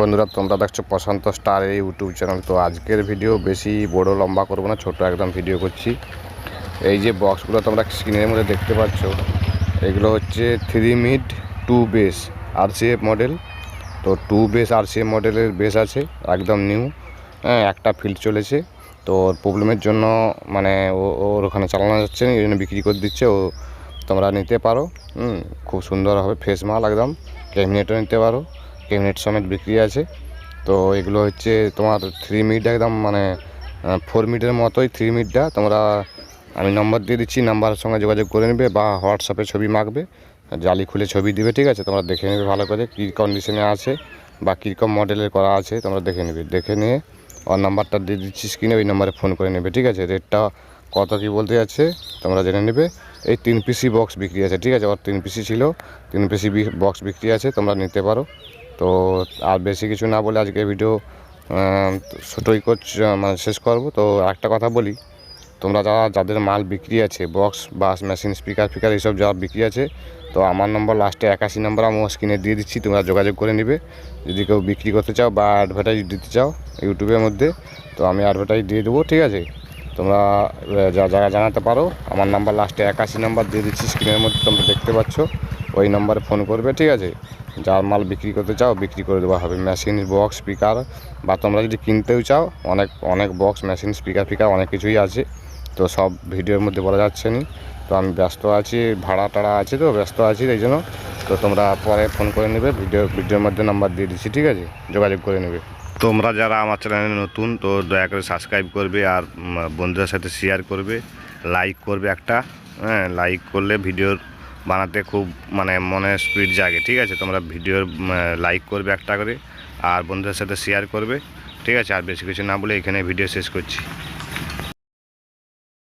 বন্ধুরা, তোমরা দেখছ প্রশান্ত স্টার এই ইউটিউব চ্যানেল। তো আজকের ভিডিও বেশি বড় লম্বা করব না, ছোট একদম ভিডিও করছি। এই যে বক্সগুলো তোমরা স্ক্রিনের মধ্যে দেখতে পাচ্ছ, এগুলো হচ্ছে থ্রি মিড টু বেস আর মডেল তো টু বেস আর মডেলের বেস আছে, একদম নিউ হ্যাঁ একটা ফিল্ড চলেছে। তো প্রবলেমের জন্য মানে ওর ওখানে চালানো যাচ্ছে না, এই জন্য বিক্রি করে দিচ্ছে। ও তোমরা নিতে পারো খুব সুন্দর হবে, ফ্রেশ মাল একদম। ক্যাবিনেটও নিতে পারো। ক্যাবিনেট সমেত বিক্রি আছে। তো এগুলো হচ্ছে তোমার থ্রি মিড একদম মানে ফোর মিডের মতোই থ্রি মিটটা তোমরা, আমি নম্বর দিয়ে দিচ্ছি নাম্বারের সঙ্গে যোগাযোগ করে নেবে বা হোয়াটসঅ্যাপে ছবি মাখবে। জালি খুলে ছবি দিবে, ঠিক আছে? তোমরা দেখে নেবে ভালো করে কী কন্ডিশনে আছে বা কীরকম মডেলের করা আছে, তোমরা দেখে নেবে। দেখে নিয়ে ওর নাম্বারটা দিয়ে দিচ্ছি স্ক্রিনে ওই নাম্বারে ফোন করে নেবে, ঠিক আছে? রেটটা কত কী বলতে যাচ্ছে, তোমরা জেনে নেবে। এই তিন পিসি বক্স বিক্রি আছে, ঠিক আছে? ওর তিন পিসি ছিল, তিন পিসি বক্স বিক্রি আছে, তোমরা নিতে পারো। তো আর বেশি কিছু না বলে আজকে ভিডিও ছোটোই করছ মানে শেষ করব। তো একটা কথা বলি, তোমরা যারা, যাদের মাল বিক্রি আছে বক্স বাস মেশিন স্পিকার ফিকার এইসব যা বিক্রি আছে, তো আমার নম্বর লাস্টে একাশি নম্বর আমি স্ক্রিনে দিয়ে দিচ্ছি, তোমরা যোগাযোগ করে নেবে। যদি কেউ বিক্রি করতে চাও বা অ্যাডভার্টাইজ দিতে চাও ইউটিউবের মধ্যে, তো আমি অ্যাডভার্টাইজ দিয়ে দেবো, ঠিক আছে? তোমরা যা, যারা জানাতে পারো, আমার নাম্বার লাস্টে একাশি নাম্বার দিয়ে দিচ্ছি স্ক্রিনের মধ্যে, তোমরা দেখতে পাচ্ছ। ওই নাম্বারে ফোন করবে, ঠিক আছে? যার মাল বিক্রি করতে চাও, বিক্রি করে দেওয়া হবে মেশিন বক্স স্পিকার বা তোমরা যদি কিনতেও চাও, অনেক অনেক বক্স মেশিন স্পিকার ফিকার অনেক কিছুই আছে। তো সব ভিডিওর মধ্যে বলা যাচ্ছে না। তো আমি ব্যস্ত আছি, ভাড়া টাড়া আছে তো, ব্যস্ত আছি এই জন্য। তো তোমরা পরে ফোন করে নেবে, ভিডিও, ভিডিওর মধ্যে নাম্বার দিয়ে দিচ্ছি, ঠিক আছে? যোগাযোগ করে নেবে। তোমরা যারা আমার চ্যানেলে নতুন, তো দয়া করে সাবস্ক্রাইব করবে আর বন্ধুদের সাথে শেয়ার করবে। লাইক করবে একটা হ্যাঁ লাইক করলে ভিডিওর বানাতে খুব মানে মনে স্পিড জাগে, ঠিক আছে? তোমরা ভিডিওর লাইক করবে একটা করে, আর বন্ধুদের সাথে শেয়ার করবে, ঠিক আছে? আর বেশি কিছু না বলে এখানে ভিডিও শেষ করছি।